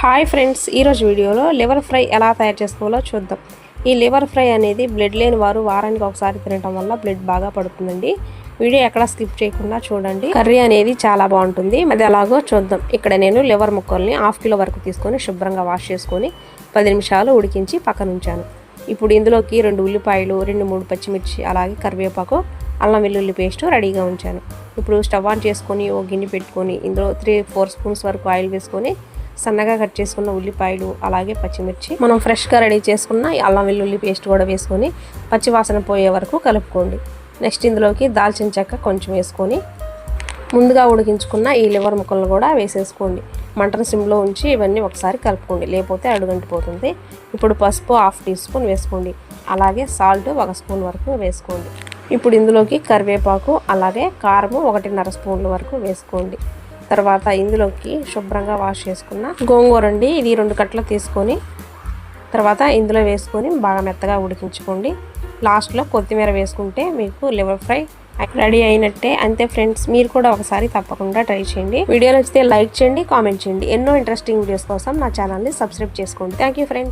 Hi friends ఈరోజు వీడియోలో liver fry ఎలా తయారు చేసుకోవాలో చూద్దాం. ఈ లివర్ ఫ్రై అనేది బ్లడ్ లేని వారు వారానికి ఒకసారి తినటం వల్ల బ్లడ్ బాగా పడుతుందండి. వీడియో ఎక్కడ స్కిప్ చేయకుండా చూడండి. కర్రీ అనేది చాలా బాగుంటుంది. అది ఎలాగో చూద్దాం. ఇక్కడ నేను లివర్ ముక్కల్ని హాఫ్ కిలో వరకు తీసుకొని శుభ్రంగా వాష్ చేసుకొని పది నిమిషాలు ఉడికించి పక్కన ఉంచాను. ఇప్పుడు ఇందులోకి రెండు ఉల్లిపాయలు రెండు మూడు పచ్చిమిర్చి అలాగే కరివేపాకు అల్లం వెల్లుల్లి పేస్ట్ రెడీగా ఉంచాను. ఇప్పుడు స్టవ్ ఆన్ చేసుకొని ఓ గిన్నె పెట్టుకొని ఇందులో త్రీ ఫోర్ స్పూన్స్ వరకు ఆయిల్ వేసుకొని సన్నగా కట్ చేసుకున్న ఉల్లిపాయలు అలాగే పచ్చిమిర్చి. మనం ఫ్రెష్గా రెడీ చేసుకున్న అల్లం వెల్లుల్లి పేస్ట్ కూడా వేసుకొని పచ్చి వాసన పోయే వరకు కలుపుకోండి. నెక్స్ట్ ఇందులోకి దాల్చిన చెక్క కొంచెం వేసుకొని ముందుగా ఉడికించుకున్న ఈ లివర్ ముక్కలను కూడా వేసేసుకోండి. మంటను సిమ్లో ఉంచి ఇవన్నీ ఒకసారి కలుపుకోండి. లేకపోతే అడుగంటిపోతుంది. ఇప్పుడు పసుపు హాఫ్ టీ స్పూన్ వేసుకోండి. అలాగే సాల్ట్ ఒక స్పూన్ వరకు వేసుకోండి. ఇప్పుడు ఇందులోకి కరివేపాకు అలాగే కారము ఒకటిన్నర స్పూన్ల వరకు వేసుకోండి. తర్వాత ఇందులోకి శుభ్రంగా వాష్ చేసుకున్న గోంగూర అండి. ఇది రెండు కట్టలు తీసుకొని తర్వాత ఇందులో వేసుకొని బాగా మెత్తగా ఉడికించుకోండి. లాస్ట్లో కొత్తిమీర వేసుకుంటే మీకు లివర్ ఫ్రై రెడీ అయినట్టే. అంతే ఫ్రెండ్స్ మీరు కూడా ఒకసారి తప్పకుండా ట్రై చేయండి. వీడియో నచ్చితే లైక్ చేయండి కామెంట్ చేయండి. ఎన్నో ఇంట్రెస్టింగ్ వీడియోస్ కోసం నా ఛానల్ని సబ్స్క్రైబ్ చేసుకోండి. Thank you friends.